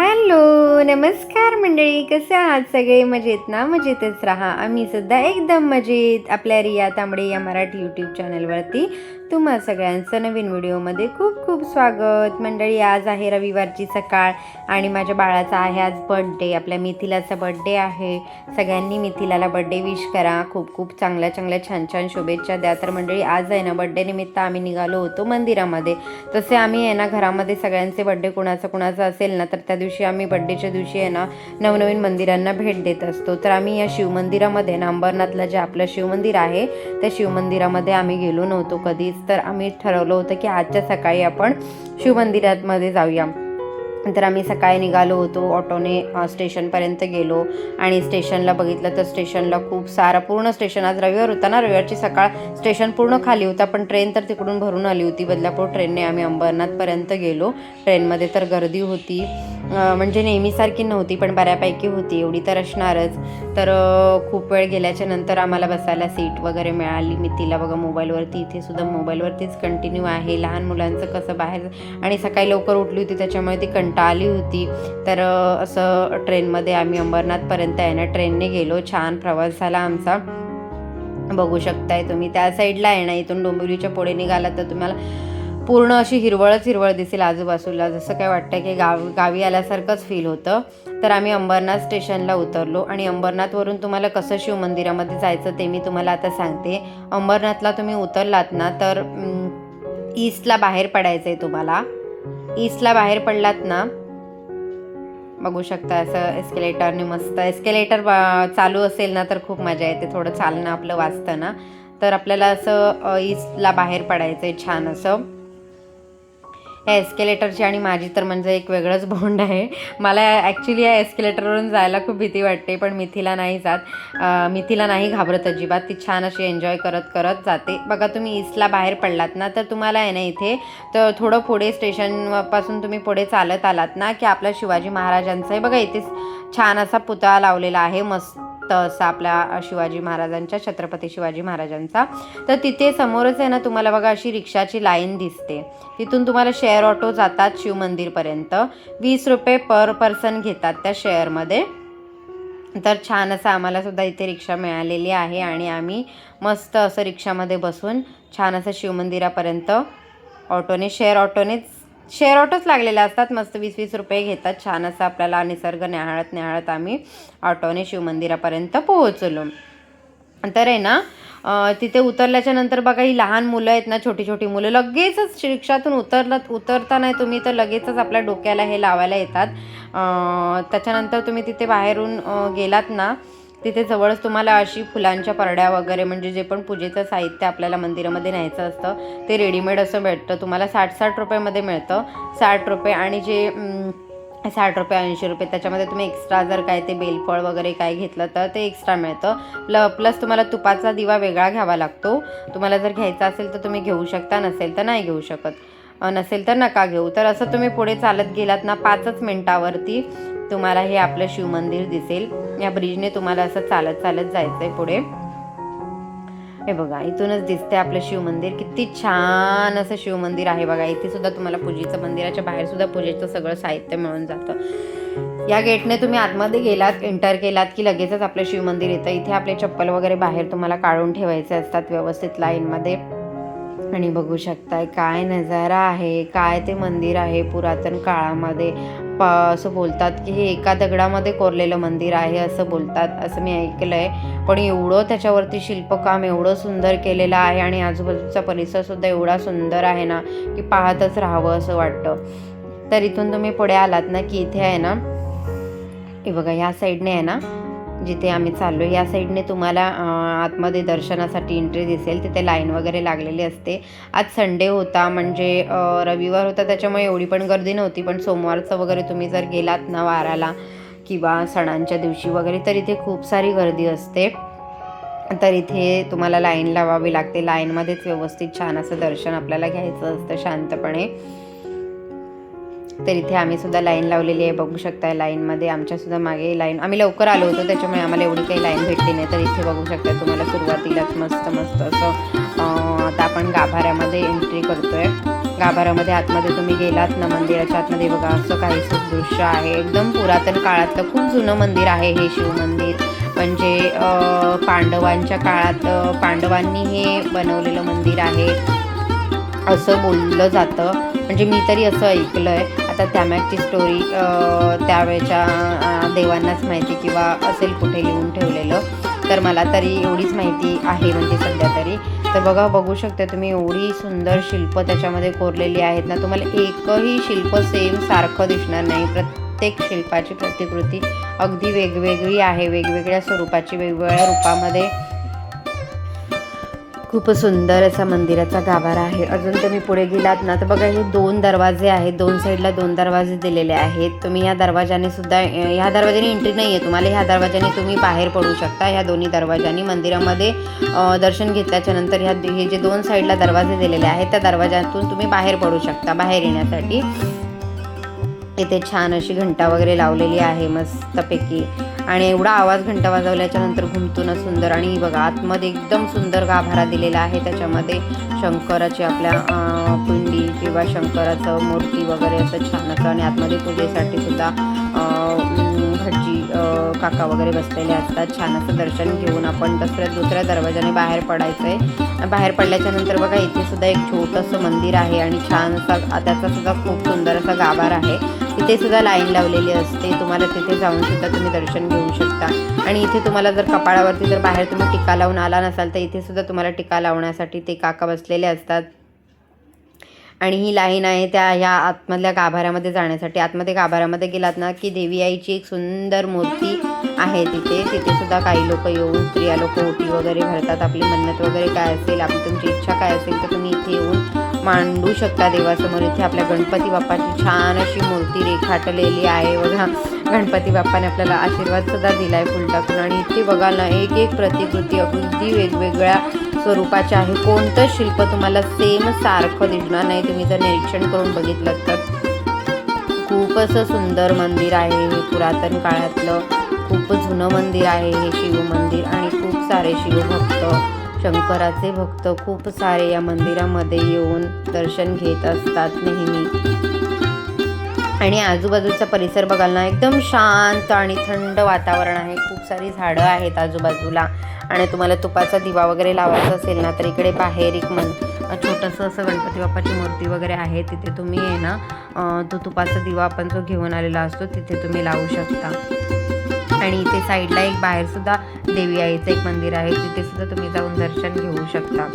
Hello नमस्कार मंडळी कसे आहात सगळे? मजेत ना? मजेतच राहा. आम्ही सुद्धा एकदम मजेत. आपल्या रिया तांबडे या मराठी यूट्यूब चॅनलवरती तुम्हा सगळ्यांचं नवीन व्हिडिओमध्ये खूप खूप स्वागत. मंडळी आज आहे रविवारची सकाळ आणि माझ्या बाळाचा आहे आज बड्डे आपल्या मिथिलाचा बड्डे आहे. सगळ्यांनी मिथिलाला बड्डे विश करा. खूप खूप चांगल्या चांगल्या छान छान शुभेच्छा द्या. तर मंडळी आज आहे ना बड्डे निमित्त आम्ही निघालो होतो मंदिरामध्ये. तसे आम्ही आहे ना घरामध्ये सगळ्यांचे बड्डे कुणाचा कुणाचा असेल ना तर त्या दिवशी आम्ही बड्डेच्या दिवशी आहे ना नवनवीन मंदिरांना भेट देत असतो. तर आम्ही या शिवमंदिरामध्ये ना अंबरनाथला जे आपलं शिवमंदिर आहे त्या शिवमंदिरामध्ये आम्ही गेलो नव्हतो कधीच. तर आम्ही ठरवलं होतं की आजच्या सकाळी आपण शिवमंदिरामध्ये जाऊया. तर आम्ही सकाळी निघालो होतो ऑटोने स्टेशनपर्यंत गेलो आणि स्टेशनला बघितलं तर स्टेशनला खूप सारा पूर्ण स्टेशन. आज रविवार होता ना रविवारची सकाळ स्टेशन पूर्ण खाली होता पण ट्रेन तर तिकडून भरून आली होती. बदलापूर ट्रेनने आम्ही अंबरनाथपर्यंत गेलो. ट्रेनमध्ये तर गर्दी होती. म्हणजे नेहमीसारखी नव्हती पण बऱ्यापैकी होती. एवढी तर असणारच. तर खूप वेळ गेल्याच्यानंतर आम्हाला बसायला सीट वगैरे मिळाली. मी तिला बघा मोबाईलवरती इथे सुद्धा मोबाईलवरतीच कंटिन्यू आहे. लहान मुलांचं कसं बाहेर आणि सकाळी लवकर उठली होती त्याच्यामुळे ती कंटाळली होती. तर असं ट्रेनमध्ये आम्ही अंबरनाथपर्यंत आहे ना ट्रेनने गेलो. छान प्रवास झाला आमचा. बघू शकताय तुम्ही. त्या साईडला आहे ना इथून डोंबिवलीच्या पुढे निघाला तर तुम्हाला पूर्ण अशी हिरवळच हिरवळ दिसेल आजूबाजूला. जसं काय वाटतं की गाव गावी आल्यासारखंच फील होतं. तर आम्ही अंबरनाथ स्टेशनला उतरलो आणि अंबरनाथवरून तुम्हाला कसं शिवमंदिरामध्ये जायचं ते मी तुम्हाला आता सांगते. अंबरनाथला तुम्ही उतरलात ना तर ईस्टला बाहेर पडायचं आहे तुम्हाला. ईस्टला बाहेर पडलात ना बघू शकता असं एस्केलेटरने मस्त एस्केलेटर चालू असेल ना तर खूप मजा येते. थोडं चालणं आपलं वाचतं ना तर आपल्याला असं ईस्टला बाहेर पडायचं आहे छान असं. या एस्केलेटरची आणि माझी तर म्हणजे एक वेगळंच बॉन्ड आहे. मला ॲक्च्युली या एस्केलेटरवरून जायला खूप भीती वाटते पण मिथिला नाही जात. मिथिला नाही घाबरत अजिबात. ती छान अशी एन्जॉय करत करत जाते. बघा तुम्ही ईस्टला बाहेर पडलात ना तर तुम्हाला आहे ना इथे तर थोडं पुढे स्टेशनपासून तुम्ही पुढे चालत आलात ना की आपल्या शिवाजी महाराजांचं आहे. बघा इथे छान असा पुतळा लावलेला आहे मस्त असा आपल्या शिवाजी महाराजांच्या छत्रपती शिवाजी महाराजांचा. तर तिथे समोरच आहे ना तुम्हाला बघा अशी रिक्षाची लाईन दिसते. तिथून तुम्हाला शेअर ऑटो जातात शिवमंदिरपर्यंत वीस रुपये पर पर्सन घेतात त्या शेअरमध्ये तर छान असं आम्हाला सुद्धा इथे रिक्षा मिळालेली आहे आणि आम्ही मस्त असं रिक्षामध्ये बसून छान असं शिवमंदिरापर्यंत ऑटोने शेअर ऑटोनेच शेअर ऑटोच लागलेले असतात. मस्त वीस वीस रुपये घेतात. छान असं आपल्याला निसर्ग न्याहाळत न्याहाळत आम्ही ऑटोने शिवमंदिरापर्यंत पोहोचलो. तर आहे ना तिथे उतरल्याच्या नंतर बघा ही लहान मुलं आहेत ना छोटी छोटी मुलं लगेचच रिक्षातून उतरलात उतरता नाही तुम्ही तर लगेचच आपल्या डोक्याला हे लावायला येतात. त्याच्यानंतर तुम्ही तिथे बाहेरून गेलात ना तिथे जवळच तुम्हाला अशी फुलांच्या परड्या वगैरे म्हणजे जे पण पूजेचं साहित्य आपल्याला मंदिरामध्ये न्यायचं असतं ते रेडीमेड असं भेटतं. तुम्हाला साठ साठ रुपयामध्ये मिळतं. साठ रुपये आणि जे साठ रुपये ऐंशी रुपये त्याच्यामध्ये तुम्ही एक्स्ट्रा जर काय ते बेलफळ वगैरे काय घेतलं तर ते एक्स्ट्रा मिळतं. प्ल प्लस तुम्हाला तुपाचा दिवा वेगळा घ्यावा लागतो. तुम्हाला जर घ्यायचा असेल तर तुम्ही घेऊ शकता नसेल तर नाही घेऊ शकत. नसेल तर नका घेऊ. तर असं तुम्ही पुढे चालत गेलात ना पाचच मिनटावरती तुम्हाला हे आपलं शिवमंदिर दिसेल. या ब्रिजने तुम्हाला असं चालत चालत जायचं आहे पुढे. हे बघा इथूनच दिसते आपलं शिवमंदिर किती छान असं शिवमंदिर आहे बघा. इथे सुद्धा तुम्हाला पूजेचं मंदिराच्या बाहेर सुद्धा पूजेचं सगळं साहित्य मिळून जातं. या गेटने तुम्ही आतमध्ये गेलात एंटर केलात की लगेचच आपलं शिवमंदिर येतं. इथे आपले चप्पल वगैरे बाहेर तुम्हाला काढून ठेवायचे असतात व्यवस्थित लाईनमध्ये. आणि बघू शकताय काय नजारा आहे काय ते मंदिर आहे पुरातन काळामध्ये. प असं बोलतात की हे एका दगडामध्ये कोरलेलं मंदिर आहे असं बोलतात असं मी ऐकलं आहे पण एवढं त्याच्यावरती शिल्पकाम एवढं सुंदर केलेलं आहे आणि आजूबाजूचा परिसरसुद्धा एवढा सुंदर आहे ना की पाहतच राहावं असं वाटतं. तर इथून तुम्ही पुढे आलात ना की इथे आहे ना हे बघा ह्या साईडने आहे ना जिथे आम्ही चाललो या साईडने तुम्हाला आतमध्ये दर्शनासाठी एंट्री दिसेल. तिथे लाईन वगैरे लागलेली असते. आज संडे होता म्हणजे रविवार होता त्याच्यामुळे एवढी पण गर्दी नव्हती. पण सोमवारचं वगैरे तुम्ही जर गेलात ना वाराला किंवा सणांच्या दिवशी वगैरे तर इथे खूप सारी गर्दी असते. तर इथे तुम्हाला लाईन लावावी लागते. लाईनमध्येच व्यवस्थित छान असं दर्शन आपल्याला घ्यायचं असतं शांतपणे. तर इथे आम्ही सुद्धा लाईन लावलेली आहे. बघू शकताय लाईनमध्ये आमच्यासुद्धा मागे लाईन. आम्ही लवकर आलो होतो त्याच्यामुळे आम्हाला एवढी काही लाईन भेटली नाही. तर इथे बघू शकताय तुम्हाला सुरुवातीलाच मस्त मस्त असं आता आपण गाभाऱ्यामध्ये एंट्री करतोय. गाभाऱ्यामध्ये आतमध्ये तुम्ही गेलात ना मंदिराच्या आतमध्ये बघा असं काहीसं दृश्य आहे. एकदम पुरातन काळातलं खूप जुनं मंदिर आहे हे शिव मंदिर. म्हणजे पांडवांच्या काळात पांडवांनी हे बनवलेलं मंदिर आहे. असं बोललं जातं. म्हणजे मी तरी असं ऐकलं आहे आता त्यामागची स्टोरी त्यावेळच्या देवांनाच माहिती किंवा असेल कुठे लिहून ठेवलेलं तर मला तरी एवढीच माहिती आहे म्हणजे सध्या तरी. तर बघा बघू शकता तुम्ही एवढी सुंदर शिल्प त्याच्यामध्ये कोरलेली आहेत ना तुम्हाला एकही शिल्प सेम सारखं दिसणार नाही. प्रत्येक शिल्पाची प्रतिकृती अगदी वेगवेगळी आहे. वेगवेगळ्या स्वरूपाची वेगवेगळ्या रूपामध्ये खूप सुंदर असा मंदिराचा गाभारा आहे. अजून तुम्ही पुढे गेलात ना तर बघा हे दोन दरवाजे आहेत. दोन साईडला दोन दरवाजे दिलेले आहेत. तुम्ही या दरवाजाने सुद्धा ह्या दरवाजाने एंट्री नाही आहे तुम्हाला. ह्या दरवाजाने तुम्ही बाहेर पडू शकता. ह्या दोन्ही दरवाजांनी मंदिरामध्ये दर्शन घेतल्याच्या नंतर ह्या हे जे दोन साईडला दरवाजे दिलेले आहेत त्या दरवाजातून तुम्ही बाहेर पडू शकता बाहेर येण्यासाठी. इथे छान अशी घंटा वगैरे लावलेली आहे मस्तपैकी. आणि एवढा आवाज घंटा वाजवल्याच्या नंतर घुमतो सुंदर आणि बघा आतमध्ये एकदम सुंदर गाभारा दिलेला आहे. त्याच्यामध्ये शंकराची आपल्या पिंडी किंवा शंकराचं मूर्ती वगैरे असं छान असं आणि आतमध्ये पूजेसाठी सुद्धा अं, काका वगैरे बसलेले असतात. छान असं दर्शन घेऊन आपण दुसऱ्या दुसऱ्या दरवाजाने बाहेर पडायचं आहे बाहेर पडल्याच्या नंतर बघा इथे सुद्धा एक छोटंसं मंदिर आहे आणि छान असा त्याचा सुद्धा खूप सुंदर असा गाभार आहे. तिथे सुद्धा लाईन लावलेली असते. तुम्हाला तिथे जाऊन सुद्धा तुम्ही दर्शन घेऊ शकता. आणि इथे तुम्हाला जर कपाळावरती जर बाहेर तुम्ही टिका लावून आला नसाल तर इथे सुद्धा तुम्हाला टिका लावण्यासाठी ते काका बसलेले असतात. आणि ही लाईन आहे त्या ह्या आतमधल्या गाभाऱ्यामध्ये जाण्यासाठी. आतमध्ये गाभाऱ्यामध्ये गेलात ना की देवी आईची एक सुंदर मूर्ती आहे तिथे. तिथे सुद्धा काही लोक येऊन स्त्रिया लोक ओटी वगैरे भरतात. आपली मन्नत वगैरे काय असेल आपली तुमची इच्छा काय असेल तर तुम्ही इथे येऊन मांडू शकता देवासमोर. इथे आपल्या गणपती बाप्पाची छान अशी मूर्ती रेखाटलेली आहे. बघा गणपती बाप्पाने आपल्याला आशीर्वाद सुद्धा आहे फुल टाकून आणि इथे बघाल ना एक एक प्रतिकृती अगदी वेगवेगळ्या स्वरूपाचे आहे. कोणतं शिल्प तुम्हाला सेम सारखं दिसणार नाही तुम्ही जर निरीक्षण करून बघितलं तर. खूप असं सुंदर मंदिर आहे हे पुरातन काळातलं. खूप जुनं मंदिर आहे हे शिव मंदिर आणि खूप सारे शिवभक्त शंकराचे भक्त खूप सारे या मंदिरामध्ये येऊन दर्शन घेत असतात नेहमी. आणि आजूबाजूचा परिसर बघाल ना एकदम शांत आणि थंड वातावरण आहे. खूप सारी झाडं आहेत आजूबाजूला. आणि तुम्हाला तुपाचा दिवा वगैरे लावायचा असेल ना तर इकडे बाहेर एक मन छोटंसं असं गणपती बाप्पाची मूर्ती वगैरे आहे. तिथे तुम्ही आहे ना तो तुपाचा दिवा आपण जो घेऊन आलेला असतो तिथे तुम्ही लावू शकता. आणि इथे साईडला एक बाहेर सुद्धा देवी आईचं एक मंदिर आहे. तिथे सुद्धा तुम्ही जाऊन दर्शन घेऊ शकता.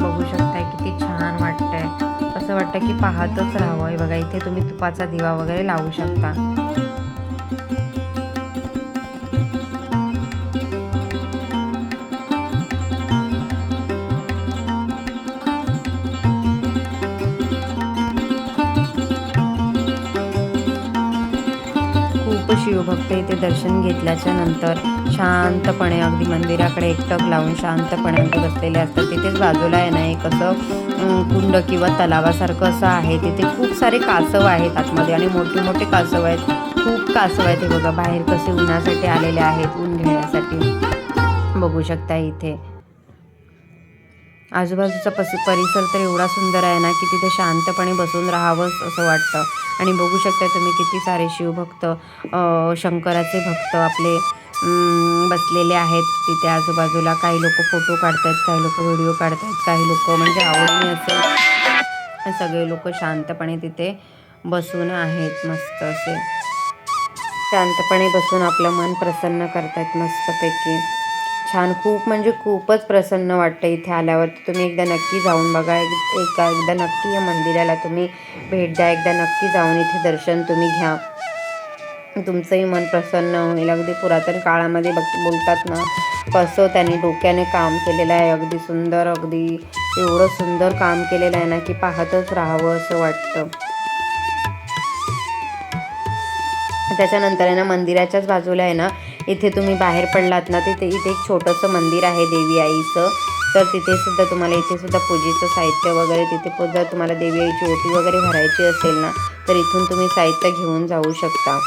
बघू शकताय किती छान वाटतंय. असं वाटतं की पाहतच राहावं. बघा इथे तुम्ही तुपाचा दिवा वगैरे लावू शकता. शिवभक्त इथे दर्शन घेतल्याच्या नंतर शांतपणे अगदी मंदिराकडे एकटक लावून शांतपणे अगदी बसलेले असतात. तिथेच बाजूला आहे ना एक असं कुंड किंवा तलावासारखं असं आहे. तिथे खूप सारे कासव आहेत आतमध्ये आणि मोठे मोठे कासव आहेत. खूप कासव आहेत हे बघा. बाहेर कसे उन्हासाठी आलेले आहेत ऊन घेण्यासाठी. बघू शकता इथे. आजूबाजूचा पस परिसर तर एवढा सुंदर आहे ना की तिथे शांतपणे बसून राहावंच असं वाटतं. आणि बघू शकता तुम्ही किती सारे शिवभक्त शंकराचे भक्त आपले बसलेले आहेत. तिथे आजूबाजूला काही लोक फोटो काढतायत काही लोक व्हिडिओ काढतायत काही लोक म्हणजे आवडीने असे सगळे लोक शांतपणे तिथे बसून आहेत मस्त असे. शांतपणे बसून आपलं मन प्रसन्न करतायत मस्तपैकी. छान. खूप म्हणजे खूपच प्रसन्न वाटतं इथे आल्यावर. तुम्ही एकदा नक्की जाऊन बघा. एक एका एकदा नक्की या मंदिराला तुम्ही भेट द्या. एकदा नक्की जाऊन इथे दर्शन तुम्ही घ्या. तुमचंही मन प्रसन्न होईल. अगदी पुरातन काळामध्ये बघ बोलतात ना कसं त्यांनी डोक्याने काम केलेलं आहे. अगदी सुंदर अगदी एवढं सुंदर काम केलेलं आहे ना की पाहतच राहावं असं वाटतं. त्याच्यानंतर आहे ना मंदिराच्याच बाजूला आहे ना इथे तुम्ही बाहेर पडलात ना तिथे इथे एक छोटंसं मंदिर आहे देवी आईचं तर तिथे सुद्धा तुम्हाला इथे सुद्धा पूजेचं साहित्य वगैरे तिथे जर तुम्हाला देवी आईची ओटी वगैरे भरायची असेल ना तर इथून तुम्ही साहित्य घेऊन जाऊ शकता.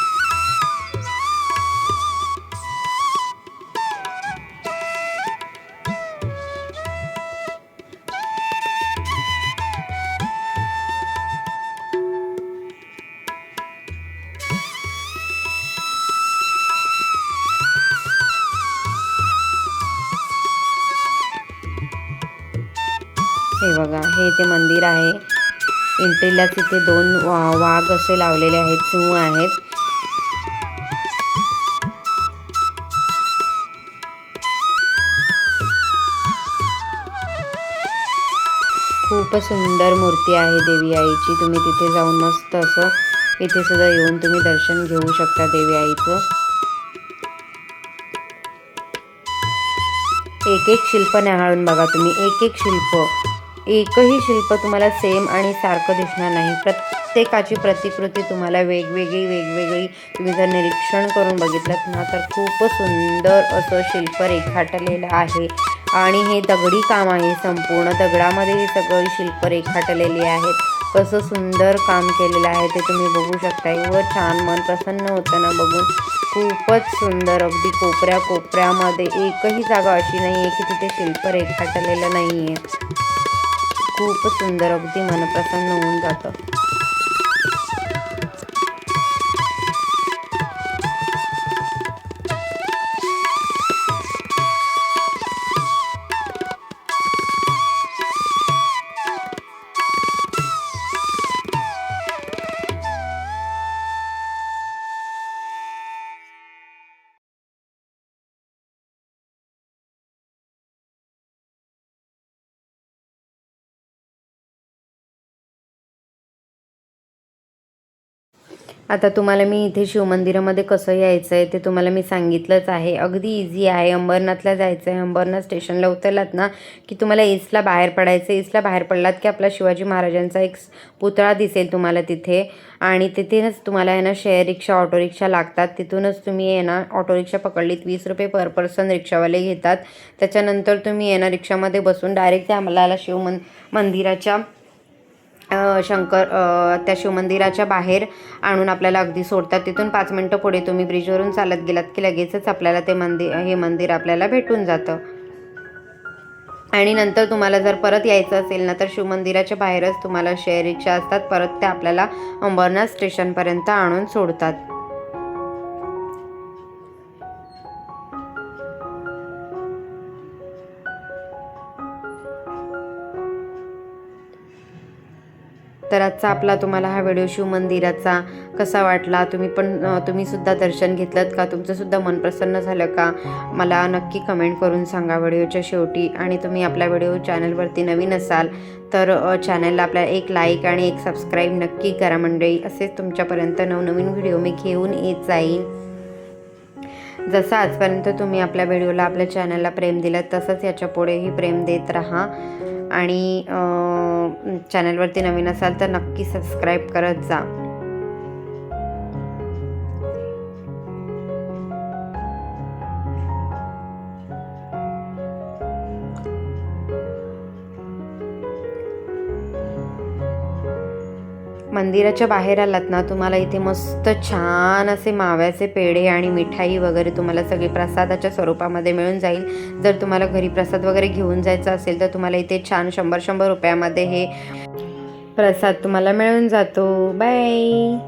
हे इथे मंदिर आहे. एंट्रीलाच इथे दोन वा वाघ असे लावलेले आहेत सिंह आहेत. खूप सुंदर मूर्ती आहे देवी आईची तुम्ही तिथे जाऊन मस्त असं इथे सुद्धा येऊन तुम्ही दर्शन घेऊ शकता देवी आईचं एक एक शिल्प न्याहाळून बघा तुम्ही एक एक शिल्प. एकही शिल्प तुम्हाला सेम आणि सारखं दिसणार नाही. प्रत्येकाची प्रतिकृती तुम्हाला वेगवेगळी वेगवेगळी. तुम्ही जर निरीक्षण करून बघितलं ना तर खूप सुंदर असं शिल्प रेखाटलेलं आहे. आणि हे दगडी काम आहे संपूर्ण. दगडामध्ये हे सगळी शिल्प रेखाटलेली आहेत. कसं सुंदर काम केलेलं आहे ते तुम्ही बघू शकता. एवढं छान मन प्रसन्न होतं ना बघून. खूपच सुंदर. अगदी कोपऱ्या कोपऱ्यामध्ये एकही जागा अशी नाही आहे की तिथे शिल्प रेखाटलेलं नाही आहे खूप सुंदर अगदी मन प्रसन्न होऊन जातं. आता तुम्हाला मी इथे शिवमंदिरामध्ये कसं यायचं आहे ते तुम्हाला मी सांगितलंच आहे. अगदी इझी आहे. अंबरनाथला जायचं आहे अंबरनाथ स्टेशनला उतरलात ना की तुम्हाला एसला बाहेर पडायचं एसला बाहेर पडलात की आपला शिवाजी महाराजांचा एक पुतळा दिसेल तुम्हाला तिथे. आणि तिथेच तुम्हाला आहे ना शेअर रिक्षा ऑटो रिक्षा लागतात. तिथूनच तुम्ही आहे ना ऑटो रिक्षा पकडलीत. वीस रुपये पर पर्सन रिक्षावाले घेतात. त्याच्यानंतर तुम्ही आहे ना रिक्षामध्ये बसून डायरेक्ट त्या आम्हाला शिवमन मंदिराच्या शंकर त्या शिवमंदिराच्या बाहेर आणून आपल्याला अगदी सोडतात. तिथून पाच मिनटं पुढे तुम्ही ब्रिजवरून चालत गेलात की लगेचच आपल्याला ते मंदिर हे मंदिर आपल्याला भेटून जातं. आणि नंतर तुम्हाला जर परत यायचं असेल ना तर शिवमंदिराच्या बाहेरच तुम्हाला शेअर रिक्षा असतात. परत ते आपल्याला अंबरनाथ स्टेशनपर्यंत आणून सोडतात. तर आजचा आपला तुम्हाला हा व्हिडिओ शिवमंदिराचा कसा वाटला? तुम्ही पण तुम्हीसुद्धा दर्शन घेतलं का? तुमचंसुद्धा मन प्रसन्न झालं का? मला नक्की कमेंट करून सांगा व्हिडिओच्या शेवटी. आणि तुम्ही आपल्या व्हिडिओ चॅनलवरती नवीन असाल तर चॅनलला आपल्या एक लाईक आणि एक सबस्क्राईब नक्की करा मंडळी. असेच तुमच्यापर्यंत नवनवीन व्हिडिओ मी घेऊन येत जाईन. जसं आजपर्यंत तुम्ही आपल्या व्हिडिओला आपल्या चॅनलला प्रेम दिलं तसंच याच्या पुढेही प्रेम देत राहा. आणि चॅनलवरती नवीन असाल तर नक्की सबस्क्राईब करत जा. मंदिराच्या बाहेर आलात ना तुम्हाला इथे मस्त छान असे माव्याचे पेढे आणि मिठाई वगैरे तुम्हाला सगळे प्रसादाच्या स्वरूपामध्ये मिळून जाईल. जर तुम्हाला घरी प्रसाद वगैरे घेऊन जायचा असेल तर तुम्हाला इथे छान शंभर शंभर रुपयामध्ये हे प्रसाद तुम्हाला मिळून जातो. बाय!